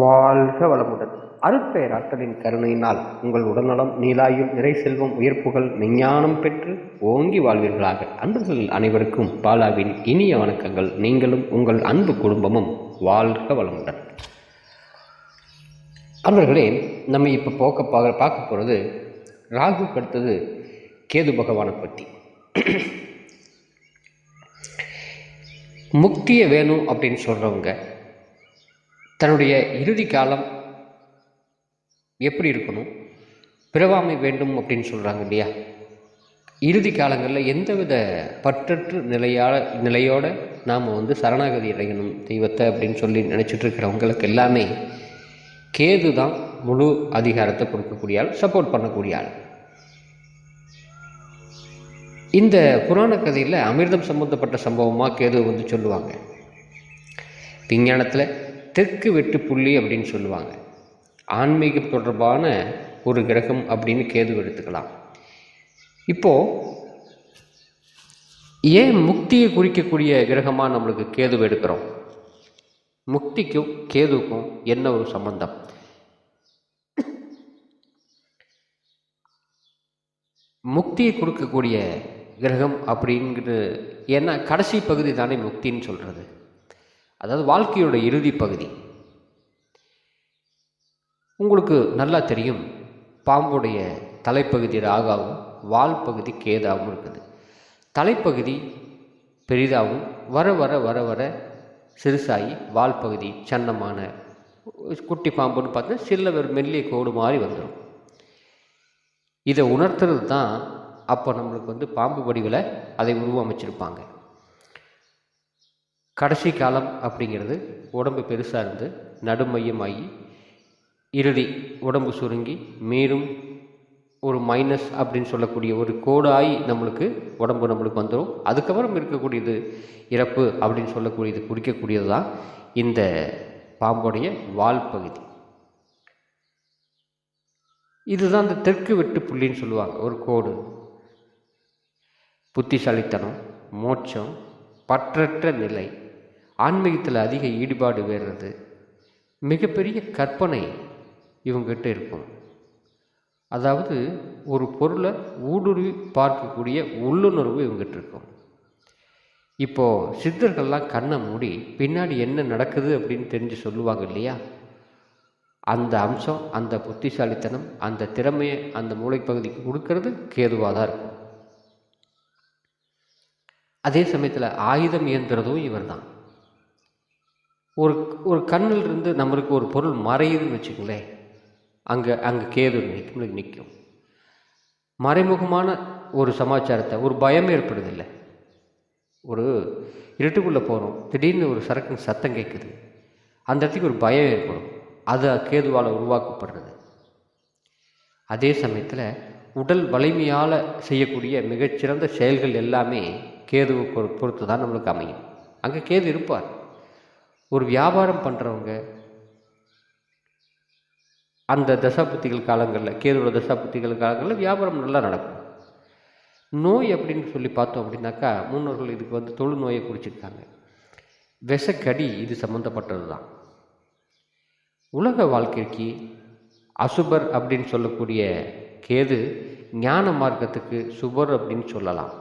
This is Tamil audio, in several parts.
வாழ்க வளமுடன். அருட்பெயராற்றலின் கருணையினால் உங்கள் உடல்நலம் நீலாயும் நிறை செல்வம் உயர்ப்புகள் மெஞ்ஞானம் பெற்று ஓங்கி வாழ்வீர்களாக. அன்பர்கள் அனைவருக்கும் பாலாவின் இனிய வணக்கங்கள். நீங்களும் உங்கள் அன்பு குடும்பமும் வாழ்க வளமுடன். அன்பர்களே நம்ம இப்போ போக்க பார்க்க பார்க்க போகிறது ராகு அடுத்தது கேது பகவானை பற்றி முக்தியை வேணும் அப்படின்னு சொல்கிறவங்க தன்னுடைய இறுதி காலம் எப்படி இருக்கணும்? பிறவாமை வேண்டும் அப்படின்னு சொல்கிறாங்க இல்லையா? இறுதி காலங்களில் எந்தவித பற்றற்று நிலையால நிலையோட நாம் வந்து சரணாகதி அடையணும் தெய்வத்தை அப்படின்னு சொல்லி நினச்சிட்டு இருக்கிறவங்களுக்கு எல்லாமே கேது தான் முழு அதிகாரத்தை கொடுக்கக்கூடிய ஆள் சப்போர்ட் பண்ணக்கூடிய ஆள். இந்த புராண கதையில் அமிர்தம் சம்மந்தப்பட்ட சம்பவமாக கேது வந்து சொல்லுவாங்க. விஞ்ஞானத்தில் தெற்கு வெட்டு புள்ளி அப்படின்னு சொல்லுவாங்க. ஆன்மீகம் தொடர்பான ஒரு கிரகம் அப்படின்னு கேது எடுத்துக்கலாம். இப்போது ஏன் முக்தியை குறிக்கக்கூடிய கிரகமாக நம்மளுக்கு கேது எடுக்கிறோம்? முக்திக்கும் கேதுக்கும் என்ன ஒரு சம்பந்தம்? முக்தியை கொடுக்கக்கூடிய கிரகம் அப்படிங்கிறது ஏன்னா கடைசி பகுதி தானே முக்தின்னு சொல்கிறது அதாவது வாழ்க்கையோட இறுதி பகுதி. உங்களுக்கு நல்லா தெரியும் பாம்புடைய தலைப்பகுதி ராகாவும் வால் பகுதி கேதாவும் இருக்குது. தலைப்பகுதி பெரிதாகவும் வர வர வர வர சிறுசாகி வால் பகுதி சன்னமான குட்டி பாம்புன்னு பார்த்தா சில்ல ஒரு மெல்லிய கோடு மாதிரி வந்துடும் இதை உணர்த்துறது தான் அப்போ நம்மளுக்கு வந்து பாம்பு வடிவில் அதை உருவமைச்சிருப்பாங்க. கடைசி காலம் அப்படிங்கிறது உடம்பு பெருசாக இருந்து நடுமையமாகி இறுதி உடம்பு சுருங்கி மேலும் ஒரு மைனஸ் அப்படின்னு சொல்லக்கூடிய ஒரு கோடாய் நம்மளுக்கு உடம்பு நம்மளுக்கு வந்துடும் அதுக்கப்புறம் இருக்கக்கூடியது இறப்பு அப்படின்னு சொல்லக்கூடியது குறிக்கக்கூடியது தான் இந்த பாம்புடைய வால் பகுதி. இதுதான் இந்த தெற்கு வெட்டு புள்ளின்னு சொல்லுவாங்க ஒரு கோடு. புத்திசாலித்தனம் மோட்சம் பற்றற்ற நிலை. ஆன்மீகத்தில் அதிக ஈடுபாடு வேறுறது. மிகப்பெரிய கற்பனை இவங்ககிட்ட இருக்கும். அதாவது ஒரு பொருளை ஊடுருவி பார்க்கக்கூடிய உள்ளுணர்வு இவங்ககிட்ட இருக்கும். இப்போது சித்தர்கள்லாம் கண்ணை மூடி பின்னாடி என்ன நடக்குது அப்படின்னு தெரிஞ்சு சொல்லுவாங்க இல்லையா? அந்த அம்சம் அந்த புத்திசாலித்தனம் அந்த திறமையை அந்த மூளைப்பகுதிக்கு கொடுக்கறது கேதுவாக தான் இருக்கும். அதே சமயத்தில் ஆயுதம் இயந்திரதும் இவர் தான் ஒரு ஒரு கண்ணில் இருந்து நம்மளுக்கு ஒரு பொருள் மறையுதுன்னு வச்சுங்களேன் அங்கே அங்கே கேது நிற்கும் நிற்கும் மறைமுகமான ஒரு சமாச்சாரத்தை ஒரு பயம் ஏற்படுதில்லை. ஒரு இருட்டுக்குள்ளே போகிறோம் திடீர்னு ஒரு சரக்கு சத்தம் கேட்குது அந்த இடத்துக்கு ஒரு பயம் ஏற்படும். அது கேதுவால் உருவாக்கப்படுறது. அதே சமயத்தில் உடல் வலிமையால் செய்யக்கூடிய மிகச்சிறந்த செயல்கள் எல்லாமே கேதுவை பொறுத்து தான் நம்மளுக்கு அமையும். அங்கே கேது இருப்பார். ஒரு வியாபாரம் பண்ணுறவங்க அந்த தசாபுத்திகள் காலங்களில் கேதுவோட தசாபுத்திகள் காலங்களில் வியாபாரம் நல்லா நடக்கும். நோய் அப்படின்னு சொல்லி பார்த்தோம் அப்படின்னாக்கா முன்னோர்கள் இதுக்கு வந்து தொழு நோயை குறிச்சிருக்காங்க விஷக்கடி இது சம்மந்தப்பட்டது தான் உலக வாழ்க்கைக்கு அசுபர் அப்படின்னு சொல்லக்கூடிய கேது ஞான மார்க்கத்துக்கு சுபர் அப்படின்னு சொல்லலாம்.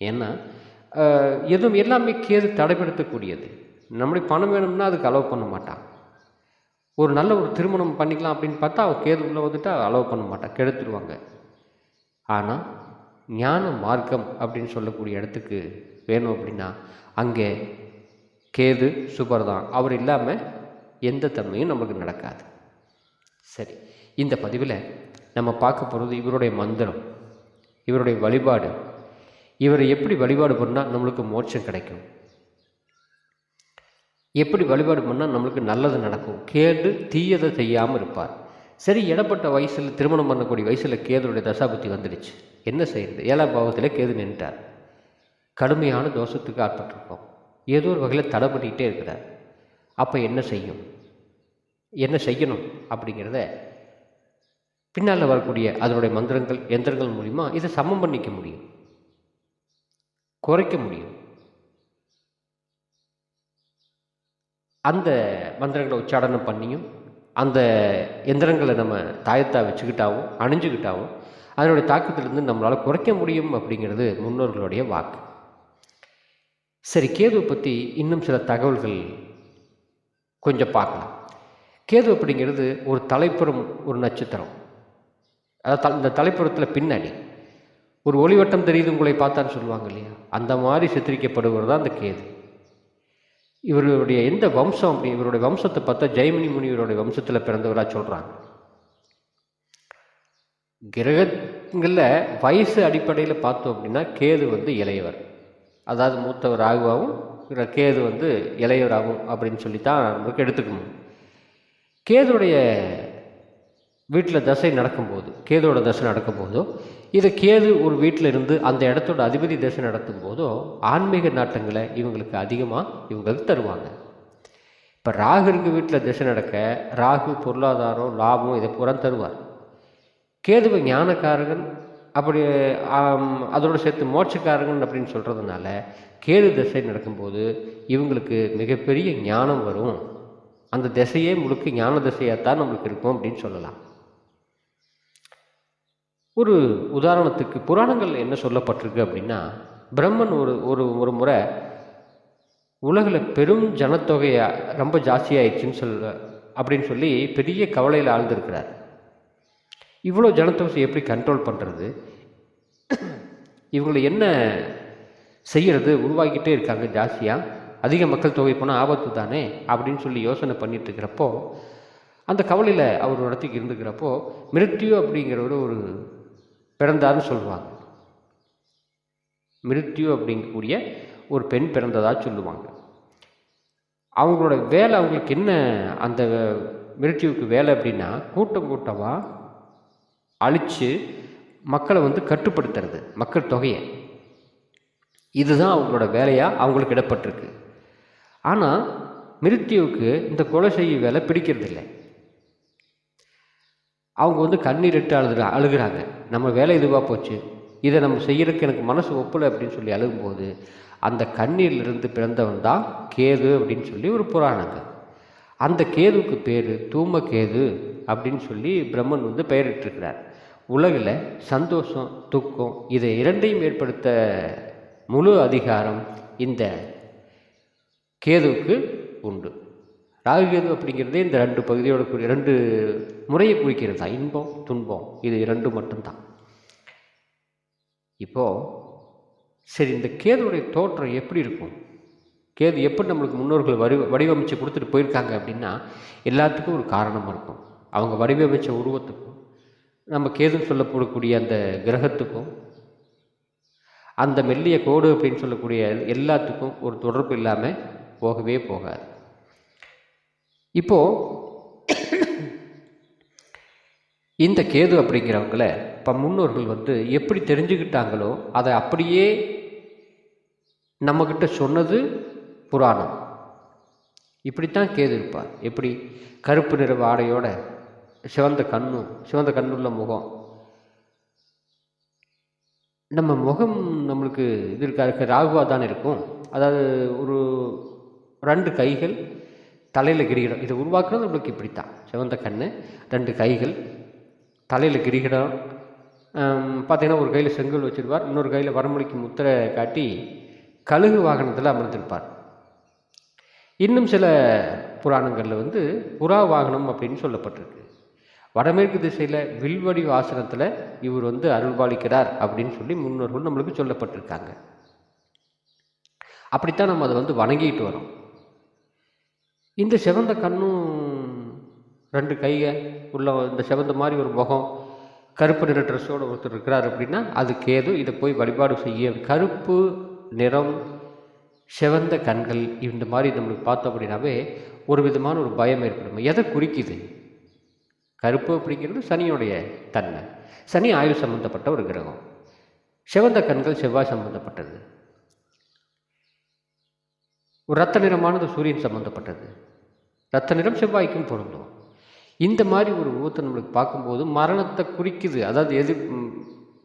ஏன்னா எதுவும் எல்லாமே கேது தடைப்படுத்தக்கூடியது நம்மளுக்கு பணம் வேணும்னா அதுக்கு அலோவ் பண்ண மாட்டான். ஒரு நல்ல ஒரு திருமணம் பண்ணிக்கலாம் அப்படின்னு பார்த்தா அவள் கேது உள்ளே வந்துட்டு அலோவ் பண்ண மாட்டான் கெடுத்துருவாங்க. ஆனால் ஞான மார்க்கம் அப்படின்னு சொல்லக்கூடிய இடத்துக்கு வேணும் அப்படின்னா அங்கே கேது சுபர் தான் அவர் இல்லாமல் எந்த தன்மையும் நமக்கு நடக்காது. சரி இந்த பதிவில் நம்ம பார்க்க போகிறது இவருடைய மந்திரம் இவருடைய வழிபாடு. இவரை எப்படி வழிபாடு பண்ணால் நம்மளுக்கு மோட்சம் கிடைக்கும்? எப்படி வழிபாடு பண்ணால் நம்மளுக்கு நல்லது நடக்கும்? கேடு தீயதை செய்யாமல் இருப்பார். சரி இடப்பட்ட வயசில் திருமணம் பண்ணக்கூடிய வயசில் கேதுடைய தசாபுத்தி வந்துடுச்சு. என்ன செய்யுது ஏழாம் பாவத்தில் கேது நின்றார் கடுமையான தோஷத்துக்கு ஆட்பட்டிருக்கோம் ஏதோ ஒரு வகையில் தடை பண்ணிக்கிட்டே இருக்கிறார். அப்போ என்ன செய்யும்? என்ன செய்யணும் அப்படிங்கிறத பின்னால் வரக்கூடிய அதனுடைய மந்திரங்கள் எந்திரங்கள் மூலிமா இதை சமம் பண்ணிக்க முடியும். குறைக்க முடியும். அந்த மந்திரங்களை உச்சாடனம் பண்ணியும் அந்த எந்திரங்களை நம்ம தாயத்தா வச்சுக்கிட்டாவும் அணிஞ்சுக்கிட்டாவும் அதனுடைய தாக்கத்திலிருந்து நம்மளால் குறைக்க முடியும் அப்படிங்கிறது முன்னோர்களுடைய வாக்கு. சரி கேதுவை பற்றி இன்னும் சில தகவல்கள் கொஞ்சம் பார்க்கலாம். கேது அப்படிங்கிறது ஒரு தலைப்புறம் ஒரு நட்சத்திரம். அதாவது த- இந்த தலைப்புறத்தில் பின்னாடி ஒரு ஒளிவட்டம் தெரியுது உங்களை பார்த்தான்னு சொல்லுவாங்க இல்லையா? அந்த மாதிரி சித்தரிக்கப்படுவது தான் அந்த கேது. இவருடைய எந்த வம்சம் அப்படி இவருடைய வம்சத்தை பார்த்தா ஜெயமணி முனிவருடைய வம்சத்தில் பிறந்தவராக சொல்கிறாங்க கிரகங்களில் வயசு அடிப்படையில் பார்த்தோம் அப்படின்னா கேது வந்து இளையவர். அதாவது மூத்தவர் ஆகுவாகவும் கேது வந்து இளையவராகும் அப்படின்னு சொல்லி தான் நமக்கு எடுத்துக்கணும். கேதுடைய வீட்டில் தசை நடக்கும்போது கேதோட தசை நடக்கும்போதோ இதை கேது ஒரு வீட்டில் இருந்து அந்த இடத்தோட அதிபதி தசை நடத்தும் போதோ ஆன்மீக நாட்டங்களை இவங்களுக்கு அதிகமாக இவங்களுக்கு தருவாங்க. இப்போ ராகு இருக்க வீட்டில் திசை நடக்க ராகு பொருளாதாரம் லாபம் இதை பூரா தருவார். கேதுவை ஞானக்காரகன் அப்படி அதோடு சேர்த்து மோட்சக்காரகன் அப்படின்னு சொல்கிறதுனால கேது திசை நடக்கும்போது இவங்களுக்கு மிகப்பெரிய ஞானம் வரும். அந்த திசையே முழுக்க ஞான திசையாகத்தான் நம்மளுக்கு இருக்கும் அப்படின்னு சொல்லலாம். ஒரு உதாரணத்துக்கு புராணங்கள் என்ன சொல்லப்பட்டிருக்கு அப்படின்னா பிரம்மன் ஒரு ஒரு ஒரு முறை உலகில் பெரும் ஜனத்தொகையாக ரொம்ப ஜாஸ்தியாயிடுச்சுன்னு சொல்ல அப்படின்னு சொல்லி பெரிய கவலையில் ஆழ்ந்திருக்கிறார். இவ்வளோ ஜனத்தொகை எப்படி கண்ட்ரோல் பண்ணுறது இவங்களை என்ன செய்கிறது உருவாக்கிட்டே இருக்காங்க ஜாஸ்தியாக அதிக மக்கள் தொகை போனால் ஆபத்து தானே? அப்படின்னு சொல்லி யோசனை பண்ணிட்டு இருக்கிறப்போ அந்த கவலையில் அவர் நடத்திக்கு இடத்துக்கு இருந்துக்கிறப்போ மிருத்யு அப்படிங்கிறவர் ஒரு பிறந்தார்னு சொல்லுவாங்க. மிருத்யு அப்படிங்கக்கூடிய ஒரு பெண் பிறந்ததாக சொல்லுவாங்க. அவங்களோட வேலை அவங்களுக்கு என்ன? அந்த மிருத்யுவுக்கு வேலை அப்படின்னா கூட்டம் கூட்டமாக அழித்து மக்களை வந்து கட்டுப்படுத்துறது மக்கள் தொகையை. இதுதான் அவங்களோட வேலையாக அவங்களுக்கு இடப்பட்டிருக்கு. ஆனால் மிருத்யுவுக்கு இந்த கொலை செய்ய வேலை பிடிக்கிறதில்ல. அவங்க வந்து கண்ணீர் இட்டு அழுது அழுகிறாங்க. நம்ம வேலை இதுவாக போச்சு. இதை நம்ம செய்கிறதுக்கு எனக்கு மனசு ஒப்பலை அப்படின்னு சொல்லி அழுகும்போது அந்த கண்ணீரிலிருந்து பிறந்தவன் தான் கேது அப்படின்னு சொல்லி ஒரு புராணங்க. அந்த கேதுவுக்கு பேர் தூமகேது அப்படின்னு சொல்லி பிரம்மன் வந்து பெயரிட்டிருக்கிறார். உலகில் சந்தோஷம் துக்கம் இதை இரண்டையும் ஏற்படுத்த முழு அதிகாரம் இந்த கேதுவுக்கு உண்டு. ராகுகேது அப்படிங்கிறதே இந்த ரெண்டு பகுதியோட குறி ரெண்டு முறையை குறிக்கிறது. தான் இன்பம் துன்பம் இது இரண்டு மட்டும்தான். இப்போது சரி இந்த கேதுடைய தோற்றம் எப்படி இருக்கும்? கேது எப்படி நம்மளுக்கு முன்னோர்கள் வடி வடிவமைச்சு கொடுத்துட்டு போயிருக்காங்க அப்படின்னா எல்லாத்துக்கும் ஒரு காரணமாக இருக்கும். அவங்க வடிவமைச்ச உருவத்துக்கும் நம்ம கேதுன்னு சொல்லப்படக்கூடிய அந்த கிரகத்துக்கும் அந்த மெல்லிய கோடு அப்படின்னு சொல்லக்கூடிய எல்லாத்துக்கும் ஒரு தொடர்பு இல்லாமல் போகவே போகாது. இப்போது இந்த கேது அப்படிங்கிறவங்கள இப்போ முன்னோர்கள் வந்து எப்படி தெரிஞ்சுக்கிட்டாங்களோ அதை அப்படியே நம்மக்கிட்ட சொன்னது புராணம். இப்படித்தான் கேது இருப்பார். எப்படி? கருப்பு நிற ஆடையோட சிவந்த கண்ணும் சிவந்த கண்ணுள்ள முகம். நம்ம முகம் நம்மளுக்கு இது இருக்கா? இருக்க ராகுவாக தானே இருக்கும். அதாவது ஒரு ரெண்டு கைகள் தலையில் கிரீடம் இதை உருவாக்குறது நம்மளுக்கு இப்படித்தான். சிவந்த கண் ரெண்டு கைகள் தலையில் கிரிகிடம் பார்த்தீங்கன்னா ஒரு கையில் செங்கல் வச்சுருப்பார் இன்னொரு கையில் வரமொழிக்கு முத்திரை காட்டி கழுகு வாகனத்தில் அமர்ந்திருப்பார். இன்னும் சில புராணங்களில் வந்து புறா வாகனம் அப்படின்னு சொல்லப்பட்டிருக்கு. வடமேற்கு திசையில் வில்வடி ஆசனத்தில் இவர் வந்து அருள்பாலிக்கிறார் அப்படின்னு சொல்லி முன்னோர்கள் நம்மளுக்கு சொல்லப்பட்டிருக்காங்க. அப்படித்தான் நம்ம அதை வந்து வணங்கிட்டு வரோம். இந்த சிவந்த கண்ணும் ரெண்டு கையை உள்ள இந்த செவந்த மாதிரி ஒரு முகம் கருப்பு நிற ட்ரெஸ்ஸோடு ஒருத்தர் இருக்கிறார் அப்படின்னா அது கேது இதை போய் வழிபாடு செய்ய. கருப்பு நிறம் செவந்த கண்கள் இந்த மாதிரி நம்மளுக்கு பார்த்தோம் அப்படின்னாவே ஒரு விதமான ஒரு பயம் ஏற்படும். எதை குறிக்குது? கருப்பு அப்படிங்கிறது சனியுடைய தன்மை. சனி ஆயுள் சம்பந்தப்பட்ட ஒரு கிரகம். செவந்த கண்கள் செவ்வாய் சம்பந்தப்பட்டது. ஒரு ரத்த நிறமானது சூரியன் சம்பந்தப்பட்டது. ரத்த நிறம் செவ்வாய்க்கும் பொருந்தும். இந்த மாதிரி ஒரு உருவத்தை நம்மளுக்கு பார்க்கும்போது மரணத்தை குறிக்குது. அதாவது எது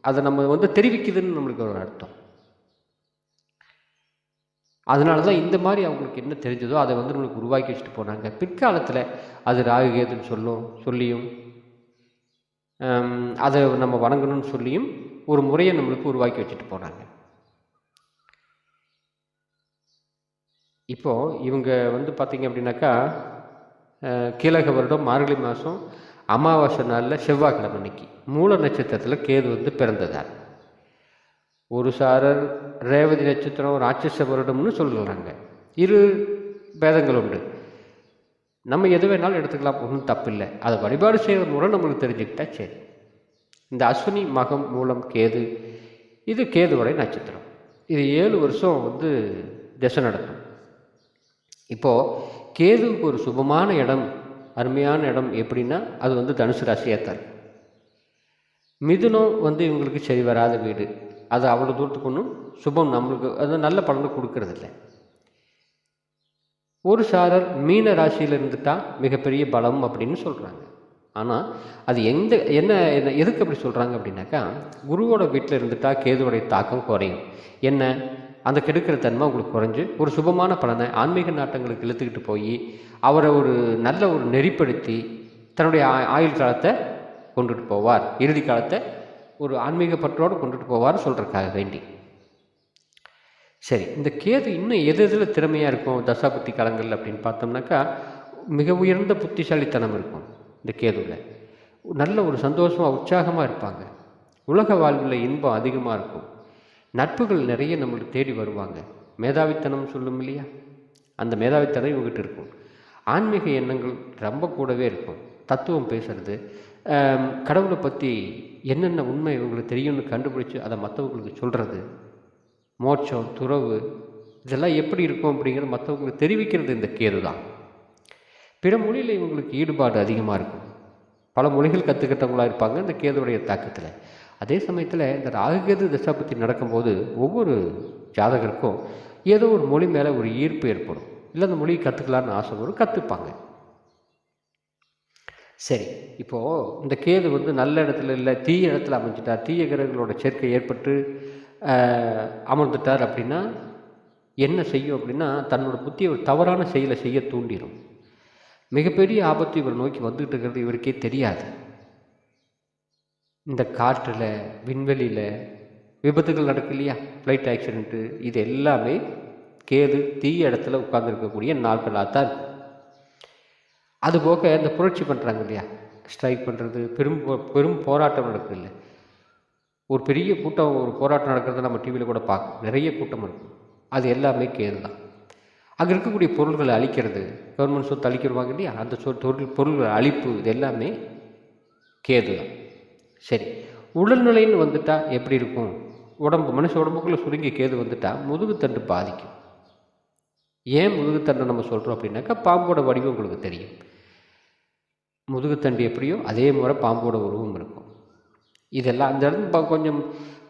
அதை நம்ம வந்து தெரிவிக்குதுன்னு நம்மளுக்கு ஒரு அர்த்தம். அதனால தான் இந்த மாதிரி அவங்களுக்கு என்ன தெரிஞ்சதோ அதை வந்து நம்மளுக்கு உருவாக்கி வச்சுட்டு போனாங்க. பிற்காலத்தில் அது ராகுகேதுன்னு சொல்லும் சொல்லியும் அதை நம்ம வணங்கணும்னு சொல்லியும் ஒரு முறையை நம்மளுக்கு உருவாக்கி வச்சுட்டு போனாங்க. இப்போது இவங்க வந்து பார்த்திங்க அப்படின்னாக்கா கீழக வருடம் மார்கழி மாதம் அமாவாசை நாளில் செவ்வாய்க்கிழமை அன்னைக்கு. மூல நட்சத்திரத்தில் கேது வந்து பிறந்ததார் ஒரு சாரர் ரேவதி நட்சத்திரம் ராட்சச வருடம்னு சொல்கிறாங்க இரு பேதங்கள் உண்டு. நம்ம எது வேணாலும் எடுத்துக்கலாம் ஒன்றும் தப்பில்லை. அதை வழிபாடு செய்கிற முறை நம்மளுக்கு தெரிஞ்சுக்கிட்டா சரி. இந்த அஸ்வினி மகம் மூலம் கேது இது கேதுவோடைய நட்சத்திரம். இது ஏழு வருஷம் வந்து திசை நடக்கும். இப்போது கேதுவுக்கு ஒரு சுபமான இடம் அருமையான இடம் எப்படின்னா அது வந்து தனுசு ராசியாக தான் மிதுனம் வந்து இவங்களுக்கு சரி வராத வீடு. அது அவ்வளோ தூரத்துக்கு ஒன்றும் சுபம் நம்மளுக்கு அது நல்ல பலனை கொடுக்கறதில்ல. ஒரு சாரர் மீன ராசியில் இருந்துட்டால் மிகப்பெரிய பலம் அப்படின்னு சொல்கிறாங்க ஆனால் அது எந்த என்ன என்ன எதுக்கு அப்படி சொல்கிறாங்க அப்படின்னாக்கா குருவோட வீட்டில் இருந்துட்டால் கேதுவோடைய தாக்கம் குறையும். என்ன? அந்த கெடுக்கிற தன்மை உங்களுக்கு குறைஞ்சு ஒரு சுபமான பலனை ஆன்மீக நாட்டங்களுக்கு இழுத்துக்கிட்டு போய் அவரை ஒரு நல்ல ஒரு நெறிப்படுத்தி தன்னுடைய ஆ- ஆயுள் காலத்தை கொண்டுட்டு போவார். இறுதி காலத்தை ஒரு ஆன்மீக பற்றோடு கொண்டுட்டு போவார்னு சொல்கிறதுக்காக வேண்டி. சரி இந்த கேது இன்னும் எது எதில் திறமையாக இருக்கும் தசாபுத்தி காலங்கள் அப்படின்னு பார்த்தோம்னாக்கா மிக உயர்ந்த புத்திசாலித்தனம் இருக்கும் இந்த கேதுவில். நல்ல ஒரு சந்தோஷமாக உற்சாகமாக இருப்பாங்க. உலக வாழ்வில் இன்பம் அதிகமாக இருக்கும். நட்புகள் நிறைய நம்மளுக்கு தேடி வருவாங்க. மேதாவித்தனம் சொல்லும் இல்லையா? அந்த மேதாவித்தனம் இவங்ககிட்ட இருக்கும். ஆன்மீக எண்ணங்கள் ரொம்ப கூடவே இருக்கும். தத்துவம் பேசுறது கடவுளை பற்றி என்னென்ன உண்மை இவங்களுக்கு தெரியும்னு கண்டுபிடிச்சு அதை மற்றவங்களுக்கு சொல்கிறது மோட்சம் துறவு இதெல்லாம் எப்படி இருக்கும் அப்படிங்கிறது மற்றவங்களுக்கு தெரிவிக்கிறது இந்த கேது தான். பிற மொழியில் இவங்களுக்கு ஈடுபாடு அதிகமாக இருக்கும். பல மொழிகள் கற்றுக்கிட்டவங்களா இருப்பாங்க இந்த கேதுடைய தாக்கத்தில். அதே சமயத்தில் இந்த ராகுகேது தசாபத்தி நடக்கும்போது ஒவ்வொரு ஜாதகருக்கும் ஏதோ ஒரு மொழி மேலே ஒரு ஈர்ப்பு ஏற்படும். இல்லை அந்த மொழியை கற்றுக்கலான்னு ஆசை வரும் கற்றுப்பாங்க சரி இப்போது இந்த கேது வந்து நல்ல இடத்துல இல்லை தீய இடத்துல அமைஞ்சிட்டார் தீய கிரகங்களோட சேர்க்கை ஏற்பட்டு அமர்ந்துட்டார் அப்படின்னா என்ன செய்யும் அப்படின்னா தன்னோட புத்தியை ஒரு தவறான செயலை செய்ய தூண்டிடும் மிகப்பெரிய ஆபத்து இவர் நோக்கி வந்துகிட்டு இருக்கிறது இவருக்கே தெரியாது. இந்த காற்றில் விண்வெளியில் விபத்துகள் நடக்கு இல்லையா ஃப்ளைட் ஆக்சிடெண்ட்டு இது எல்லாமே கேது தீய இடத்துல உட்கார்ந்துருக்கக்கூடிய நாட்களாக தான் இருக்கும் அதுபோக இந்த புரட்சி பண்ணுறாங்க இல்லையா? ஸ்ட்ரைக் பண்ணுறது பெரும் போ- பெரும் போராட்டம் நடக்குது இல்லை. ஒரு பெரிய கூட்டம் ஒரு போராட்டம் நடக்கிறத நம்ம டிவியில் கூட பார்க்கணும் நிறைய கூட்டம் இருக்கும் அது எல்லாமே கேது தான் அங்கே இருக்கக்கூடிய பொருள்களை அழிக்கிறது கவர்மெண்ட் சொத்து அழிக்கிறவாங்க இல்லையா? அந்த சொ பொருள் பொருள்கள் அழிப்பு இது எல்லாமே கேது தான் சரி உடல்நிலைன்னு வந்துட்டால் எப்படி இருக்கும்? உடம்பு மனுஷ உடம்புக்குள்ளே சுருங்கி கேது வந்துட்டால் முதுகுத்தண்டு பாதிக்கும். ஏன் முதுகுத்தண்டை நம்ம சொல்கிறோம் அப்படின்னாக்கா பாம்போட வடிவம் உங்களுக்கு தெரியும். முதுகுத்தண்டு எப்படியோ அதே முறை பாம்போட உருவம் இருக்கும். இதெல்லாம் அந்த இடத்துல ப- கொஞ்சம்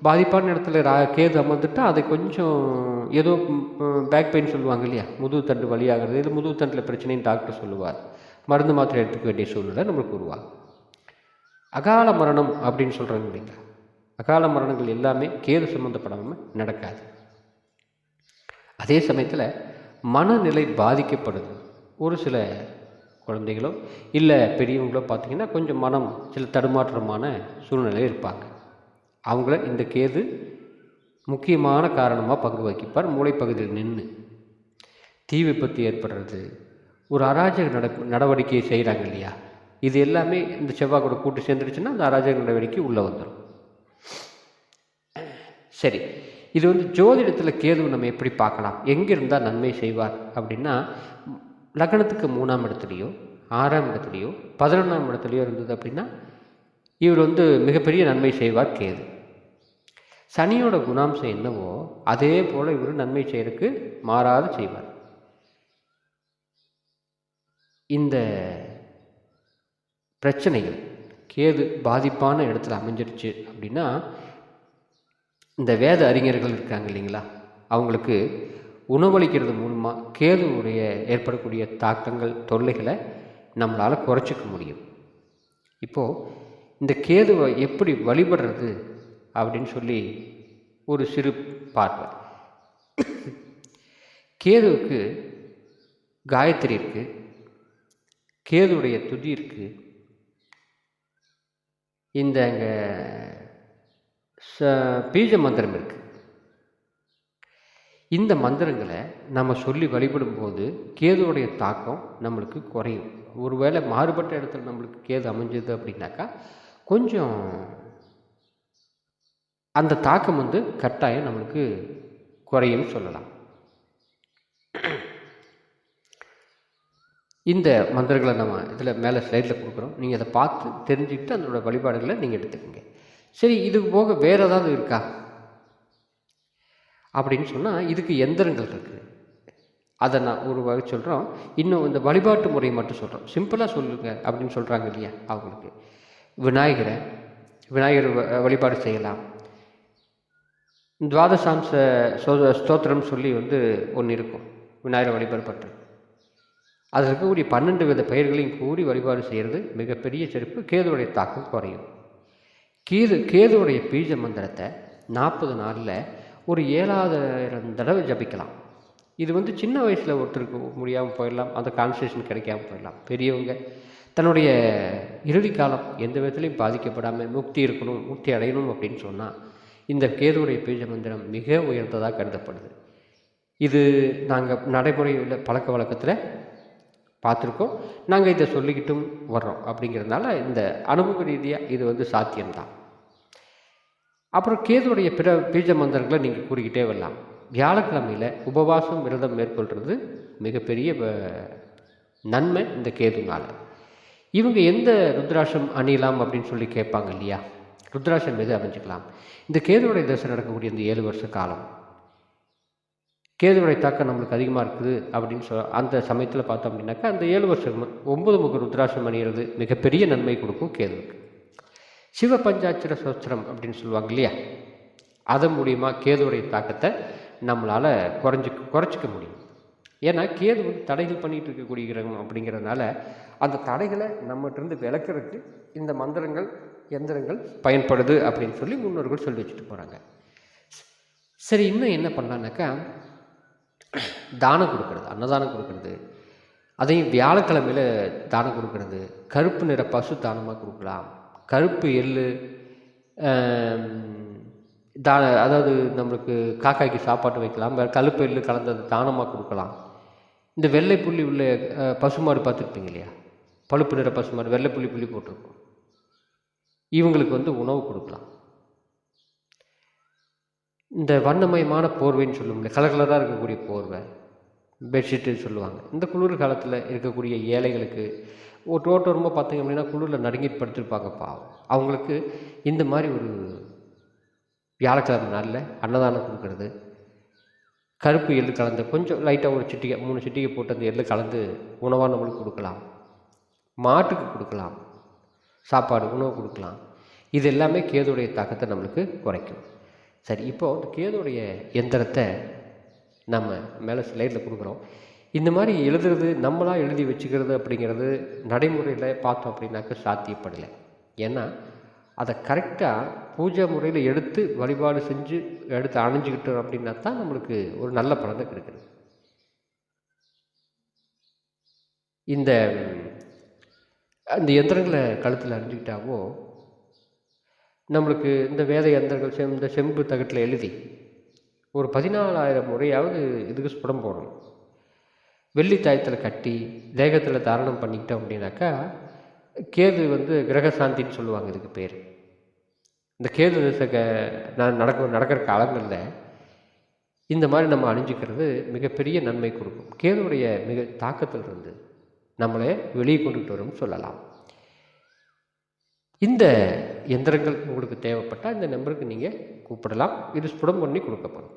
பாதிப்பான இடத்துல ரா கேது அமர்ந்துட்டால் அதை கொஞ்சம் ஏதோ பேக் பெயின் சொல்லுவாங்க இல்லையா? முதுகுத்தண்டு வலியாகிறது இல்லை முதுகுத்தண்டில் பிரச்சனைன்னு டாக்டர் சொல்லுவார். மருந்து மாத்திரை எடுத்துக்க வேண்டிய சூழ்நிலை நம்மளுக்கு உருவாகும். அகால மரணம் அப்படின்னு சொல்கிறாங்க இல்லைங்களா? அகால மரணங்கள் எல்லாமே கேது சம்மந்தப்படாமல் நடக்காது. அதே சமயத்தில் மனநிலை பாதிக்கப்படுது. ஒரு சில குழந்தைகளோ இல்லை பெரியவங்களோ பார்த்தீங்கன்னா கொஞ்சம் மனம் சில தடுமாற்றமான சூழ்நிலையில் இருப்பாங்க. அவங்கள இந்த கேது முக்கியமான காரணமாக பங்கு வகிப்பார். மூளைப்பகுதியில் நின்று தீ விபத்து ஏற்படுறது ஒரு அராஜக நட நடவடிக்கையை செய்கிறாங்க இல்லையா? இது எல்லாமே இந்த செவ்வாய் கூட கூட்டு சேர்ந்துருச்சுன்னா அந்த அராஜக நடவடிக்கை உள்ளே வந்துடும் சரி இது வந்து ஜோதிடத்தில் கேது நம்ம எப்படி பார்க்கலாம்? எங்கே இருந்தால் நன்மை செய்வார் அப்படின்னா லக்னத்துக்கு மூணாம் இடத்துலையோ ஆறாம் இடத்துலையோ பதினொன்றாம் இடத்துலையோ இருந்தது அப்படின்னா இவர் வந்து மிகப்பெரிய நன்மை செய்வார் கேது. சனியோட குணாம்சம் என்னவோ அதே போல் இவர் நன்மை செய்யறதுக்கு மாறாது செய்வார். இந்த பிரச்சனைகள் கேது பாதிப்பான இடத்துல அமைஞ்சிருச்சு அப்படின்னா இந்த வேத அறிஞர்கள் இருக்காங்க இல்லைங்களா? அவங்களுக்கு உணவளிக்கிறது மூலமாக கேதுவுடைய ஏற்படக்கூடிய தாக்கங்கள் தொல்லைகளை நம்மளால் குறைச்சிக்க முடியும். இப்போது இந்த கேதுவை எப்படி வழிபடுறது அப்படின்னு சொல்லி ஒரு சிறு பார்வை. கேதுவுக்கு காயத்ரி இருக்குது கேதுவுடைய துதி இருக்குது இந்த அங்கே பீஜ மந்திரம் இருக்குது இந்த மந்திரங்களை நம்ம சொல்லி வழிபடும்போது கேதுவுடைய தாக்கம் நம்மளுக்கு குறையும். ஒருவேளை மாறுபட்ட இடத்துல நம்மளுக்கு கேது அமைஞ்சது அப்படின்னாக்கா கொஞ்சம் அந்த தாக்கம் வந்து கட்டாயம் நம்மளுக்கு குறையும் சொல்லலாம். இந்த மந்திரங்களை நம்ம இதில் மேலே ஸ்லைடில் கொடுக்குறோம். நீங்கள் அதை பார்த்து தெரிஞ்சுக்கிட்டு அதனோட வழிபாடுகளை நீங்கள் எடுத்துக்கோங்க. சரி இதுக்கு போக வேறு ஏதாவது இருக்கா? அப்படின்னு சொன்னால் இதுக்கு எந்திரங்கள் இருக்குது அதை நான் ஒரு வகை சொல்கிறோம் இன்னும் இந்த வழிபாட்டு முறையை மட்டும் சொல்கிறோம் சிம்பிளாக சொல்லுங்க அப்படின்னு சொல்கிறாங்க இல்லையா அவங்களுக்கு. விநாயகரை விநாயகர் வ- வழிபாடு செய்யலாம். துவாதசாம்ச சோ ஸ்தோத்திரம் சொல்லி வந்து ஒன்று இருக்கும். விநாயகர் வழிபாடு பற்றி அதில் இருக்கக்கூடிய பன்னெண்டு வித பெயர்களையும் கூறி வழிபாடு செய்கிறது மிகப்பெரிய சிறப்பு. கேதுவுடைய தாக்கம் குறையும். கேது கேதுவுடைய பீஜ மந்திரத்தை நாற்பது நாளில் ஒரு ஏழாயிரம் தடவை ஜபிக்கலாம். இது வந்து சின்ன வயசில் ஒருத்தருக்கு முடியாமல் போயிடலாம் அந்த கான்சன்ட்ரேஷன் கிடைக்காமல் போயிடலாம். பெரியவங்க தன்னுடைய இறுதி காலம் எந்த விதத்துலையும் பாதிக்கப்படாமல் முக்தி இருக்கணும் முக்தி அடையணும் அப்படின்னு சொன்னால் இந்த கேதுவுடைய பீஜ மந்திரம் மிக உயர்ந்ததாக கருதப்படுது. இது நாங்கள் நடைமுறையில் பழக்க வழக்கத்தில் பார்த்துருக்கோம். நாங்கள் இதை சொல்லிக்கிட்டும் வர்றோம். அப்படிங்கிறதுனால இந்த அனுபவ ரீதியாக இது வந்து சாத்தியம்தான். அப்புறம் கேதுடைய பிற பீஜ மந்திரங்களை நீங்கள் கூறிக்கிட்டே வரலாம். வியாழக்கிழமையில் உபவாசம் விரதம் மேற்கொள்கிறது மிகப்பெரிய நன்மை இந்த கேதுனால. இவங்க எந்த ருத்ராஷம் அணியலாம் அப்படின்னு சொல்லி கேட்பாங்க இல்லையா? ருத்ராட்சம் எது அமைஞ்சிக்கலாம்? இந்த கேதுடைய தசை நடக்கக்கூடிய இந்த ஏழு வருஷ காலம். கேதுவுடைய தாக்கம் நம்மளுக்கு அதிகமாக இருக்குது அப்படின்னு சொல்ல அந்த சமயத்தில் பார்த்தோம் அப்படின்னாக்கா அந்த ஏழு வருஷம் ஒன்பது முக ருத்ராசம் அணிகிறது மிகப்பெரிய நன்மை கொடுக்கும் கேதுவுக்கு. சிவ பஞ்சாட்சர சோஸ்திரம் அப்படின்னு சொல்லுவாங்க இல்லையா? அதன் மூலியமாக கேதுவுடைய தாக்கத்தை நம்மளால் குறைஞ்சி குறைச்சிக்க முடியும். ஏன்னா கேது வந்து தடைகள் பண்ணிகிட்டு இருக்கக்கூடிய கிரகம் அப்படிங்கிறதுனால அந்த தடைகளை நம்மகிட்டருந்து விளக்குறதுக்கு இந்த மந்திரங்கள் எந்திரங்கள் பயன்படுது அப்படின்னு சொல்லி முன்னோர்கள் சொல்லி வச்சுட்டு போகிறாங்க சரி இன்னும் என்ன பண்ணலான்னாக்கா தானம் கொடுக்கறது அன்னதானம் கொடுக்கறது. அதையும் வியாழக்கிழமையில் தானம் கொடுக்கறது. கருப்பு நிற பசு தானமாக கொடுக்கலாம். கருப்பு எள்ளு தான அதாவது நம்மளுக்கு காக்காய்க்கு சாப்பாட்டு வைக்கலாம். வேறு கருப்பு எள்ளு கலந்தது தானமாக கொடுக்கலாம். இந்த வெள்ளை புள்ளி உள்ள பசுமாடு பார்த்துருப்பீங்க இல்லையா? பழுப்பு நிற பசுமாடு வெள்ளை புள்ளி புள்ளி போட்டிருக்கும். இவங்களுக்கு வந்து உணவு கொடுக்கலாம். இந்த வண்ணமயமான போர்வைன்னு சொல்லுவோம்ல கலர் கலராக இருக்கக்கூடிய போர்வை. பெட்ஷீட்டு சொல்லுவாங்க. இந்த குளிர் காலத்தில் இருக்கக்கூடிய ஏழைகளுக்கு ஒரு ரோட்டோரமாக பார்த்தீங்க அப்படின்னா குளிரில் நடுங்கிட்டு படுத்திருப்பாங்க பாவம். அவங்களுக்கு இந்த மாதிரி ஒரு வியாழக்கிழமை நாளில் அன்னதானம் கொடுக்கறது கருப்பு எள்ளு கலந்து கொஞ்சம் லைட்டாக ஒரு சிட்டிகை மூணு சிட்டிகை போட்டு அந்த எள்ளு கலந்து உணவாக நம்மளுக்கு கொடுக்கலாம். மாட்டுக்கு கொடுக்கலாம். சாப்பாடு உணவு கொடுக்கலாம். இது எல்லாமே கேதுடைய தாக்கத்தை நம்மளுக்கு குறைக்கும். சரி இப்போது கேதுடைய எந்திரத்தை நம்ம மேலே ஸ்லைடில் கொடுக்குறோம். இந்த மாதிரி எழுதுறது நம்மளாக எழுதி வச்சுக்கிறது அப்படிங்கிறது நடைமுறையில் பார்த்தோம் அப்படின்னாக்க சாத்தியப்படலை. ஏன்னா அதை கரெக்டாக பூஜை முறையில் எடுத்து வழிபாடு செஞ்சு எடுத்து அணிஞ்சுக்கிட்டோம் அப்படின்னா தான் நம்மளுக்கு ஒரு நல்ல பலனை கிடைக்குது. இந்த அந்த எந்திரங்களை கழுத்தில் அணிஞ்சிக்கிட்டாவோ நம்மளுக்கு இந்த வேத யந்திரங்கள் செம் இந்த செம்பு தகட்டில் எழுதி ஒரு பதினாலாயிரம் முறையாவது இதுக்கு ஸ்புடம் போடணும். வெள்ளி தாயத்தில் கட்டி தேகத்தில் தாரணம் பண்ணிக்கிட்டோம் அப்படின்னாக்கா கேது வந்து கிரகசாந்தின்னு சொல்லுவாங்க இதுக்கு பேர். இந்த கேது திசை க நடக்க நடக்கிற காலங்களில் இந்த மாதிரி நம்ம அணிஞ்சிக்கிறது மிகப்பெரிய நன்மை கொடுக்கும். கேதுடைய மிக தாக்கத்தில் இருந்து நம்மளை வெளியே கொண்டுகிட்டு வரும்னு சொல்லலாம். இந்த எந்திரங்கள் உங்களுக்கு தேவைப்பட்டால் இந்த நம்பருக்கு நீங்கள் கூப்பிடலாம். இது ஸ்புடம் பண்ணி கொடுக்கப்படும்.